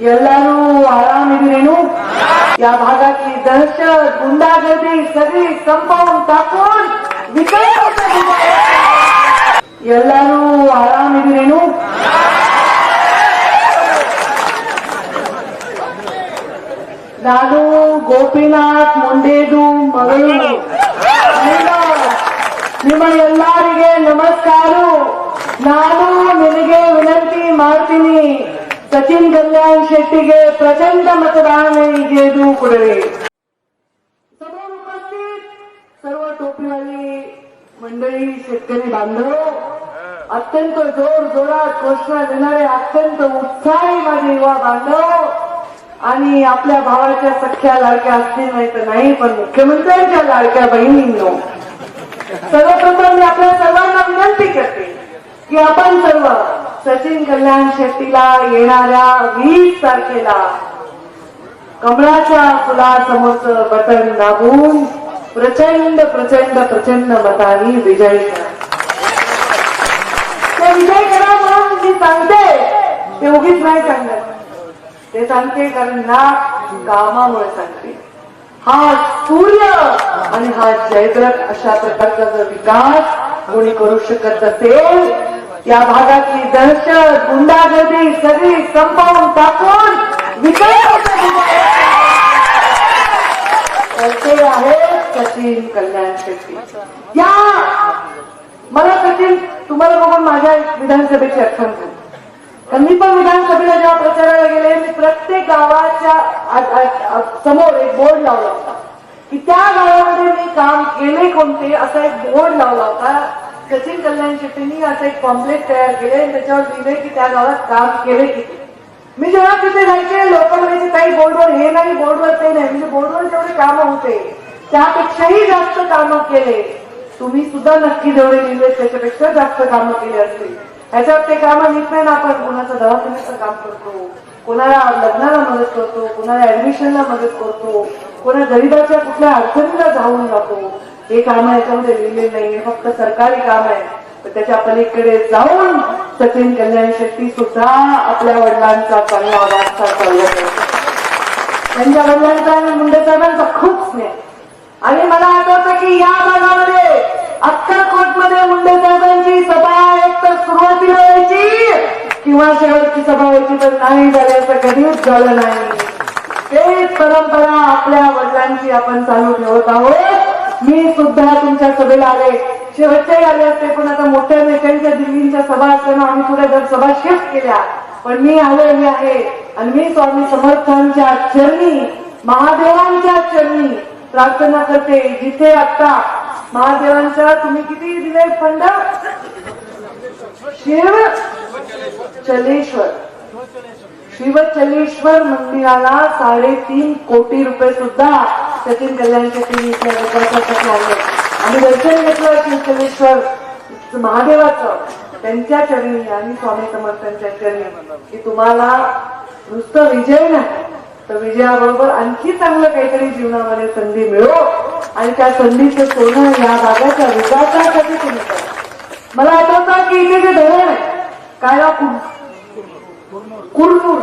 ಎಲ್ಲರೂ ಆರಾಮಿದ್ದೀರೇನು? ಯಾವ ಹಾಗಾಗಿ ದರ್ಶ ಗುಂಡಾಗದಿ ಸರಿ ಸಂಭವನ್ ತಾಕೊಂಡ್ ಎಲ್ಲರೂ ಆರಾಮಿದ್ದೀರೇನು? ನಾನು ಗೋಪಿನಾಥ್ ಮುಂಡೇದು ಮಗಳು. ನಿಮ್ಮ ಎಲ್ಲರಿಗೆ ನಮಸ್ಕಾರ. ನಾನು ನಿನಗೆ ವಿನಂತಿ ಮಾಡ್ತೀನಿ. ಸಚಿನ್ ಕಲ್ಯಾಣ್ ಶೆಟ್ಟಿಗೆ ಪ್ರಚಂಡ मतदान ಗೆದ್ದು ಕೊಡವೆ समोर उपस्थित सर्व टोपीवाली मंडळी शेतकरी बांधव अत्यंत जोर जोरात घोषणा देणारे अत्यंत उत्साही माझे युवा बांधव आणि आपल्या भावाच्या सख्या लाडक्या असतील नाही तर नाही पण मुख्यमंत्र्यांच्या लाडक्या बहिणींनो सर्वप्रथम मी आपल्या सर्वांना विनंती करते की आपण सर्व सचिन कल्याण शेट्टीला येणाऱ्या वीस तारखेला कमळाच्या फुलासमोरचं बटन दाबून प्रचंड प्रचंड प्रचंड मतांनी विजयी करा. विजय करा म्हणून मी सांगते ते उगीच नाही सांगत ते सांगते कारण ना कामामुळे सांगते. हा सूर्य आणि हा जयद्रथ अशा प्रकारचा जर विकास कोणी करू शकत असेल या भागातली दहशत गुंडागर्दी सगळी संपवून टाकून विकासाच्या ते आहेत सचिन कल्याण शेट्टी. या! मला सचिन तुम्हाला बघून माझ्या विधानसभेची आठवण झाली. कारण मी पण विधानसभेला जेव्हा प्रचाराला गेले मी प्रत्येक गावाच्या समोर एक बोर्ड लावला होता. की त्या गावामध्ये मी काम केले कोणते असा एक बोर्ड लावला होता. सचिन कल्याण शेट्टींनी असं एक कॉम्प्लेक्स तयार केले त्याच्यावर लिहिले की त्या गावात काम केले किती मी जेव्हा तिथे जायचे लोक म्हणायचे काही बोर्डवर हे नाही बोर्डवर ते नाही. म्हणजे बोर्डवर जेवढे कामं होते त्यापेक्षाही जास्त कामं केले. तुम्ही सुद्धा नक्की जेवढे लिहिले त्याच्यापेक्षा जास्त कामं केली असतील. ह्याच्यात ते कामं लिहित नाही ना आपण कोणाचं दवाखान्याचं काम करतो कोणाला लग्नाला मदत करतो कोणाला ऍडमिशनला मदत करतो कोणा गरीबाच्या कुठल्या अडचणीला जाऊन जातो. हे काम याच्यामध्ये लिहिलेलं नाहीये फक्त सरकारी काम आहे. तर त्याच्या पलीकडे जाऊन सचिन कल्याण शेट्टी सुद्धा आपल्या वडिलांचा चांगला वारसा चालला त्यांच्या वडिलांचा आणि मुंडे साहेबांचा खूप स्नेह. आणि मला आठवतं की या भागामध्ये अक्कलकोटमध्ये मुंडे साहेबांची सभा एक तर सुरुवातीला व्हायची किंवा शेवटची सभा व्हायची तर नाही झाली असं कधीच झालं नाही. तेच परंपरा आपल्या वडिलांची आपण चालू ठेवत आहोत. मी सुद्धा तुमच्या सभेला आले. शेवटचे आले असते पण आता मोठ्या नेत्यांच्या दिल्लींच्या सभा असल्यानं आम्ही थोड्या जर सभा शिफ्ट केल्या. पण मी आलेली आहे. आणि मी स्वामी समर्थांच्या चरणी महादेवांच्या चरणी प्रार्थना करते. जिथे आता महादेवांच्या तुम्ही किती दिले? फंड शिव चलेश्वर. शिवचलेश्वर मंदिराला साडेतीन कोटी रुपये सुद्धा सचिन कल्याण शेट्टी इथल्या विकासासाठी आणले आणि दर्शन घेतलं शिवचलेश्वर महादेवाचं त्यांच्या चरणी आणि स्वामी समर्थांच्या चरणी की तुम्हाला नुसतं विजय नाही तर विजयाबरोबर आणखी चांगलं काहीतरी जीवनामध्ये संधी मिळो. आणि त्या संधीचं सोनं या भागाच्या विकासासाठी तुम्ही करा. मला आठवतं की इथे जे धरण आहे काय नाव? कुरनूर.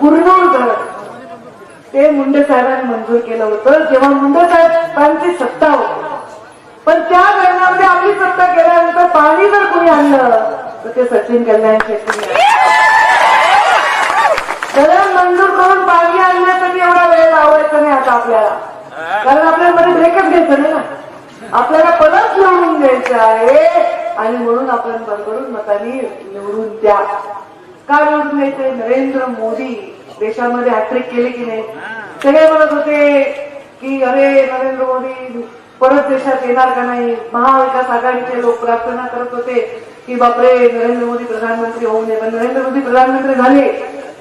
कुरनूर धरण. ते मुंडे साहेबांनी मंजूर केलं होतं. जेव्हा मुंडे साहेबांची सत्ता होती. पण त्या धरणामध्ये आपली सत्ता केल्यानंतर पाणी जर कोणी आणलं तर ते सचिन कल्याण शेट्टी धरण मंजूर करून पाणी आणण्यासाठी एवढा वेळ लावायचा नाही आता आपल्याला. कारण आपल्यामध्ये ब्रेकअप घ्यायचं नाही ना. आपल्याला परत निवडून द्यायचं आहे. आणि म्हणून आपण बरोबर मतांनी निवडून द्या. का निवडून द्यायचे? नरेंद्र मोदी देशामध्ये हॅट्रिक केली की नाही? सगळे म्हणत होते की अरे नरेंद्र मोदी परत देशात येणार का नाही? महाविकास आघाडीचे लोक प्रार्थना करत होते की बापरे नरेंद्र मोदी प्रधानमंत्री होऊ नये. पण नरेंद्र मोदी प्रधानमंत्री झाले.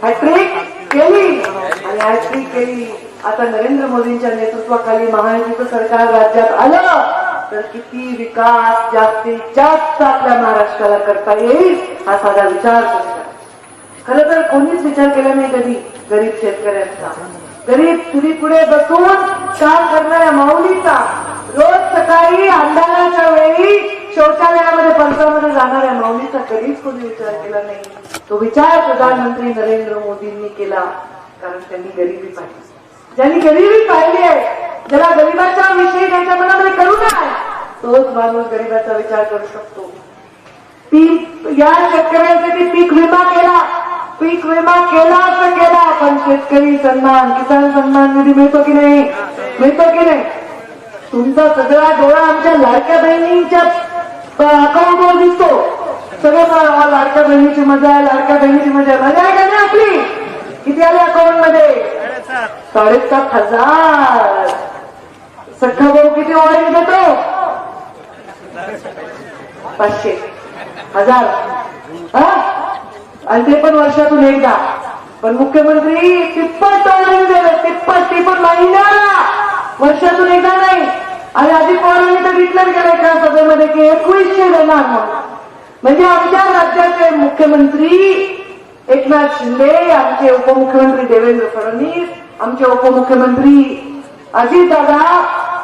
हॅट्रिक केली. आणि हॅट्रिक केली. आता नरेंद्र मोदींच्या नेतृत्वाखाली महायुतीचं सरकार राज्यात आलं. तर किती विकास जास्तीत जास्त आपल्या महाराष्ट्राला करता येईल हा साधा विचार. खर तर कोणीच विचार केला नाही कधी गरीब शेतकऱ्यांचा. गरीब चुली पुढे बसून काम करणाऱ्या माऊलीचा रोज सकाळी अंधाराच्या वेळी शौचालयामध्ये पंचामध्ये जाणाऱ्या माऊलीचा कधीच कोणी विचार केला नाही. तो विचार प्रधानमंत्री नरेंद्र मोदींनी केला कारण त्यांनी गरिबी पाहिली. ज्यांनी गरिबी पाहिली आहे ज्याला गरिबाच्या विषयी त्यांच्या मनामध्ये करू आहे तोच माणूस गरिबाचा विचार करू शकतो. पीक या शेतकऱ्यांसाठी पीक विमा केला. पीक विमा केला असं केला पण शेतकरी सन्मान किसान सन्मान निधी मिळतो की नाही? मिळतो की नाही? तुमचा सगळा डोळा आमच्या लाडक्या बहिणींच्या अकाउंटवर दिसतो. सगळं लाडक्या बहिणीची मजा आहे लाडक्या बहिणीची मजा आहे. मजा आहे का नाही आपली? किती आले अकाउंटमध्ये साडेसात हजार. सख्खा भाऊ किती ऑर्डर देतो? पाचशे. हजार. हा? आणि ते पण वर्षातून एकदा. पण मुख्यमंत्री तिप्पट ऑर्डर झालं. तिप्पट ती पण महिन्याला. वर्षातून एकदा नाही. आणि अजित पवारांनी तर डिक्लेअर केलं एका सभेमध्ये की एकवीसशे देणार म्हणून. म्हणजे आमच्या राज्याचे मुख्यमंत्री एकनाथ शिंदे आमचे उपमुख्यमंत्री देवेंद्र फडणवीस आमचे उपमुख्यमंत्री अजितदादा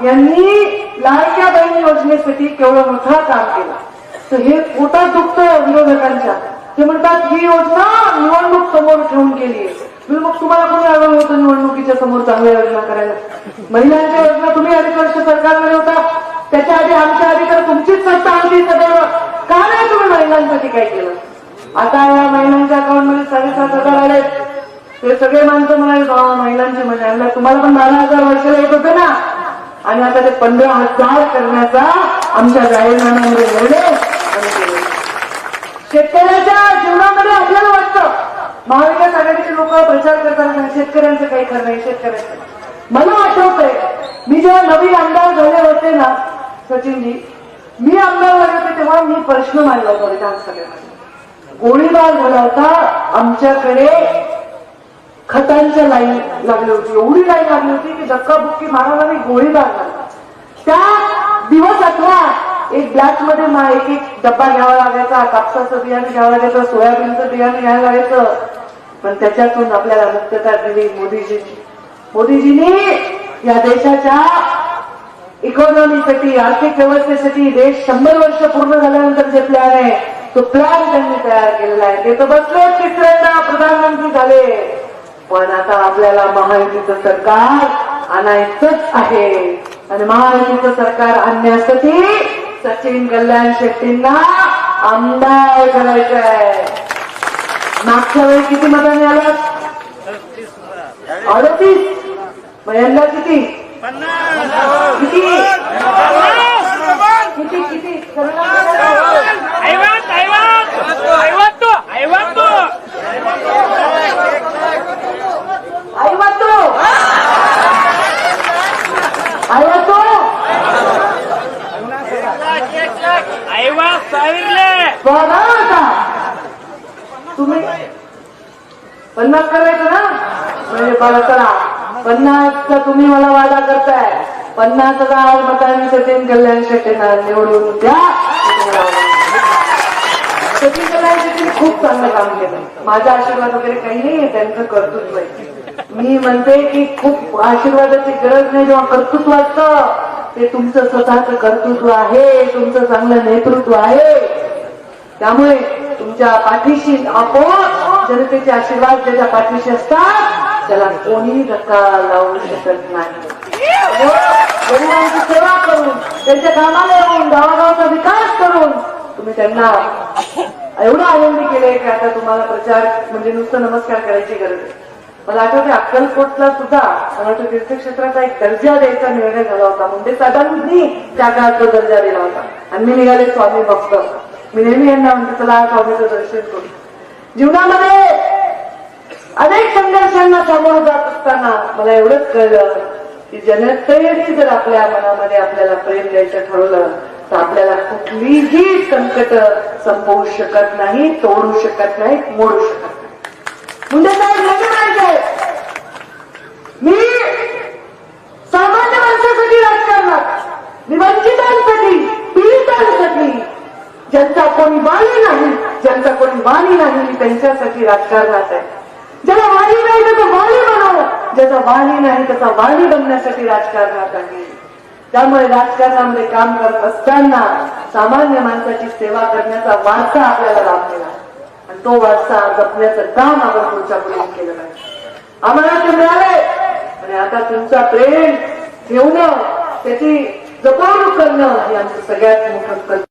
यांनी लाडक्या बहीण योजनेसाठी केवढं मोठं काम केलं. तर हे पोटात दुखतं विरोधकांच्या ते म्हणतात ही योजना निवडणूक समोर ठेवून केली आहे मग तुम्हाला कोणी आलं होतं निवडणुकीच्या समोर चांगल्या योजना करायला? महिलांच्या योजना तुम्ही अनेक वर्ष सरकारमध्ये होता. त्याच्या आधी आमच्या आधी तर तुमचीच सत्ता आणली सदैव. का नाही तुम्ही महिलांसाठी काय केलं? आता या महिलांच्या अकाउंटमध्ये साडेसात हजार आले ते सगळे माणसं म्हणाले "बा, महिलांची म्हणजे तुम्हाला पण बारा हजार वर्षाला येत होते ना. आणि आता ते पंधरा हजार करण्याचा आमच्या जाहीरनाम्यामध्ये निर्णय शेतकऱ्याच्या जीवनामध्ये आपल्याला वाटतं महाविकास आघाडीचे लोक प्रचार करतात आणि शेतकऱ्यांचं काही खरं नाही शेतकऱ्यांचं मला आठवतंय मी जेव्हा नवीन आमदार झाले होते ना सचिनजी मी आमदार झाले होते तेव्हा मी प्रश्न मांडला होता विधानसभेमध्ये. गोळीबार झाला होता आमच्याकडे खतांच्या लाईन लागली होती एवढी लाईन लागली होती की धक्काबुक्की मारायला मी गोळीबार झाला. त्या दिवस आठवा एक ब्लॅकमध्ये ना एक एक डब्बा घ्यावा लागायचा कापसाचं बियाणं घ्यावं लागायचं सोयाबीनचं बियाणं घ्यावं लागायचं. पण त्याच्यातून आपल्याला मुक्तता दिली मोदीजींनी. मोदीजींनी या देशाच्या इकॉनॉमीसाठी आर्थिक व्यवस्थेसाठी देश शंभर वर्ष पूर्ण झाल्यानंतर जे प्लॅन आहे तो प्लॅन त्यांनी तयार केलेला आहे. ते तर बसले तिसऱ्यांदा प्रधानमंत्री झाले. पण आता आपल्याला महायुतीचं सरकार आणायचंच आहे. आणि महायुतीचं सरकार आणण्यासाठी सचिन कल्याण शेट्टींना आमदार करायचं आहे मागच्या वेळी किती मतांनी आलात अडतीस मग यंदा किती? किती? पन्नासचा तुम्ही मला वादा करताय. पन्नास हजार मतांनी सचिन कल्याण शेट्टींना निवडून द्या. सचिन कल्याण शेट्टी खूप चांगलं काम केलं. माझा आशीर्वाद वगैरे काही नाही त्यांचं कर्तृत्व आहे. मी म्हणते की खूप आशीर्वादाची गरज नाही जेव्हा कर्तृत्व असतं ते तुमचं स्वतःच कर्तृत्व आहे तुमचं चांगलं नेतृत्व आहे. त्यामुळे तुमच्या पाठीशी आपण जनतेचे आशीर्वाद ज्याच्या पाठीशी असतात त्याला कोणी धक्का लावू शकत नाही सेवा करून त्यांच्या कामाला येऊन गावागावचा विकास करून तुम्ही त्यांना एवढं आनंदी केले की आता तुम्हाला प्रचार म्हणजे नुसतं नमस्कार करायची गरज आहे मला आठवते अक्कलकोटला सुद्धा मला वाटतं तीर्थक्षेत्राचा एक दर्जा द्यायचा निर्णय झाला होता मुंडे साहेबांनी त्या काळात तो दर्जा दिला होता आणि मी निघाले स्वामी भक्त मी नेहमी यांना म्हणते चला स्वामीचं दर्शन करू जीवनामध्ये अनेक संघर्षांना सामोरं जात असताना मला एवढंच कळलं की जनतेने जर आपल्या मनामध्ये आपल्याला प्रेम द्यायचं ठरवलं तर आपल्याला कुठलीही संकट संपवू शकत नाही तोडू शकत नाही मोडू शकत नाही. मुंडे साहेब लगे पाहिजे मी सामान्य माणसासाठी राजकारणात मी वंचितांसाठी पीडितांसाठी ज्यांचा कोणी वाणी नाही ज्यांचा कोणी वाणी नाही मी त्यांच्यासाठी राजकारणात आहे. ज्याला वाली नाही त्याचा वाली बनव. ज्याचा वाली नाही त्याचा वाली बनण्यासाठी राजकारणात आहे त्यामुळे राजकारणामध्ये काम करत असताना सामान्य माणसाची सेवा करण्याचा वारसा आपल्याला लाभलेला आणि तो वारसा जपण्याचं काम आपण पुढच्या पुढे केलं पाहिजे आम्हाला ते मिळाले आणि आता तुमचा प्रेम ठेवणं त्याची जपवणूक करणं हे आमचं सगळ्यात मोठं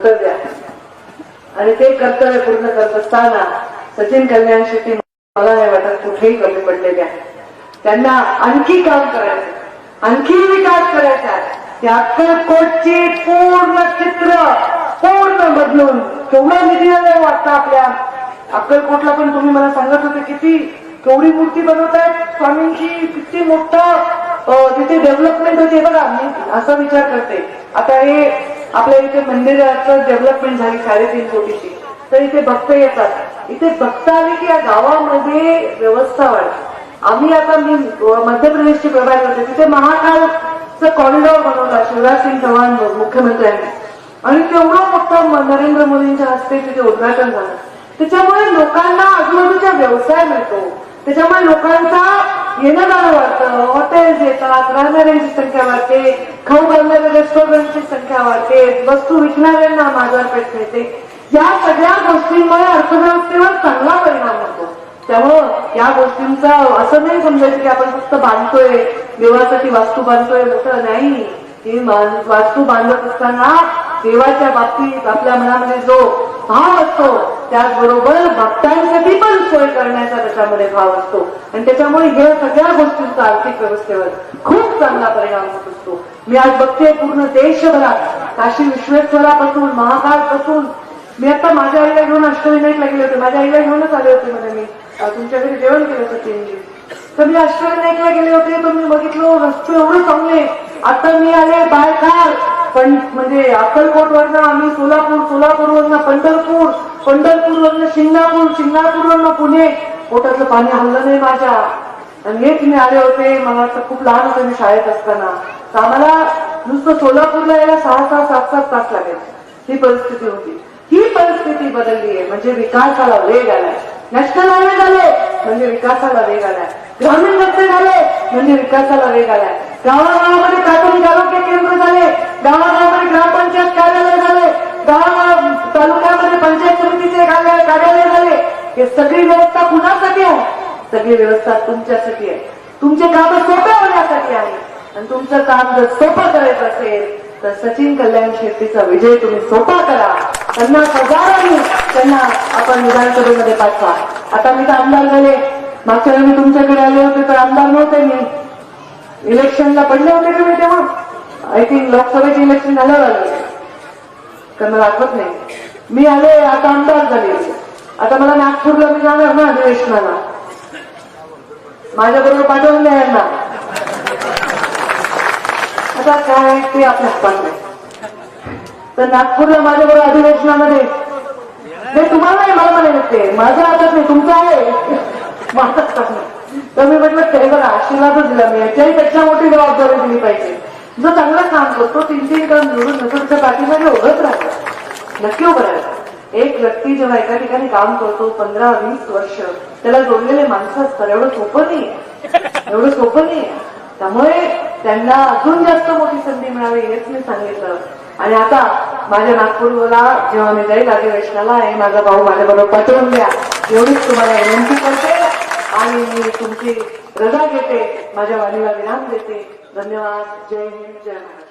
कर्तव्य आहे. आणि ते कर्तव्य पूर्ण करत असताना सचिन कल्याण शेट्टी मला नाही वाटत कुठेही कमी पडलेले आहे. त्यांना आणखी काम करायचं आणखी विकास करायचा आहे. त्या पूर्ण चित्र पूर्ण बदलून केवढा निधी झाला वाटतं आपल्या? अक्कलकोटला पण तुम्ही मला सांगत होते किती केवढी मूर्ती बनवतायत. स्वामींची किती मोठा तिथे डेव्हलपमेंट होते. बघा मी असा विचार करते. आता हे आपल्या इथे मंदिराचं डेव्हलपमेंट झाली साडेतीन कोटीची. तर इथे भक्त येतात. इथे भक्त आले की या गावामध्ये व्यवस्था वाढते आम्ही आता मी मध्य प्रदेशची प्रभारी होते. तिथे महाकालचं कॉरिडॉर बनवला शिवराज सिंग चव्हाण मुख्यमंत्र्यांनी. आणि तेवढं मोठं नरेंद्र मोदींच्या हस्ते तिथे उद्घाटन झालं. त्याच्यामुळे लोकांना आजूबाजूचा व्यवसाय मिळतो. त्याच्यामुळे लोकांचा येणं जाणं वाढतं. हॉटेल्स येतात राहणाऱ्यांची संख्या वाढते. खाऊ घालणाऱ्या रेस्टॉरंटची संख्या वाढते. वस्तू विकणाऱ्यांना बाजारपेठ मिळते. या सगळ्या गोष्टींमुळे अर्थव्यवस्थेवर चांगला परिणाम होतो. त्यामुळं या गोष्टींचा असं नाही समजायचं की आपण फक्त बांधतोय देवासाठी वास्तू बांधतोय मोठं नाही. ही वास्तू बांधत असताना देवाच्या बाबतीत आपल्या मनामध्ये जो भाव असतो त्याचबरोबर भक्तांसाठी पण सोय करण्याचा त्याच्यामध्ये भाव असतो. आणि त्याच्यामुळे या सगळ्या गोष्टींचा आर्थिक व्यवस्थेवर खूप चांगला परिणाम होत असतो. मी आज बघते पूर्ण देशभरात. काशी विश्वेश्वरापासून महाकाळपासून मी आता माझ्या आईला घेऊन अष्टविनायक लागले होते. माझ्या आईला घेऊनच आले होते मध्ये मी. तुमच्या घरी जेवण केलं सचिनजी तर मी अष्टविनायकला गेले होते तर मी बघितलो रस्ते एवढे चांगले. आता मी आले बायकार पण म्हणजे अक्कलकोटवरनं आम्ही सोलापूर सोलापूर वरनं पंढरपूर पंढरपूर वरनं शिंगणापूर शिंगणापूरवरनं पुणे. पोटातलं पाणी हल्लं नाही माझ्या. आणि हेच मी आले होते. मला वाटतं खूप लहान होते मी शाळेत असताना. तर आम्हाला नुसतं सोलापूरला यायला सहा सहा सात सात तास लागेल ही परिस्थिती होती. ही परिस्थिती बदलली आहे म्हणजे विकासाला वेग आलाय. नॅशनल हायवे झाले म्हणजे विकासाला वेग आलाय. ग्रामीण रस्ते झाले म्हणजे विकासाला वेग आलाय. गावागावामध्ये प्राथमिक आरोग्य केंद्र झाले गावागावामध्ये ग्रामपंचायत कार्यालय झाले गावागाव तालुक्यामध्ये पंचायत समितीचे कार्यालय कार्यालय झाले. हे सगळी व्यवस्था कुणासाठी आहे? सगळी व्यवस्था तुमच्यासाठी आहे. तुमचे काम सोपे होण्यासाठी आहे. आणि तुमचं काम जर सोपं करायचं असेल तर सचिन कल्याण शेट्टीचा विजय तुम्ही सोपा करा. त्यांना हजारांनी त्यांना आपण विधानसभेमध्ये पाठवा. आता मी तर आमदार झाले. मागच्या वेळी मी तुमच्याकडे आले होते तर आमदार नव्हते मी. इलेक्शनला पडले होते का मी तेव्हा? आय थिंक लोकसभेचे इलेक्शन झालं आले होते. मला आठवत नाही. मी आले आता आमदार झाले. आता मला नागपूरला मी जाणार ना अधिवेशनाला. माझ्या बरोबर पाठवून द्या यांना. आता काय ते आपल्या हातात नाही. तर नागपूरला माझ्याबरोबर अधिवेशनामध्ये. तुम्हाला नाही मला म्हणायचं ते. माझ्या हातात नाही तुमचं आहे. तर मी म्हटलं ते बघा आशीर्वादच दिला मी. याच्याही पेक्षा मोठी जबाबदारी दिली पाहिजे. जो चांगलं काम करतो तीन तीन काम जोडून नसतो पाठीमध्ये उभंच राहतो. नक्की उभं राहतो. एक व्यक्ती जेव्हा एका ठिकाणी काम करतो पंधरा वीस वर्ष त्याला जोडलेले माणसं असतात. एवढं सोपं नाही एवढं सोपं नाही त्यामुळे त्यांना अजून जास्त मोठी संधी मिळावी हेच मी सांगितलं. आणि आता माझ्या नागपूरला जेव्हा मी जाईल अधिवेशनाला हे माझा भाऊ माझ्याबरोबर पाठवून द्या. एवढीच तुम्हाला विनंती करते आणि मी तुमची रजा घेते. माझ्या वाणीला विराम देते. धन्यवाद. जय हिंद जय महाराज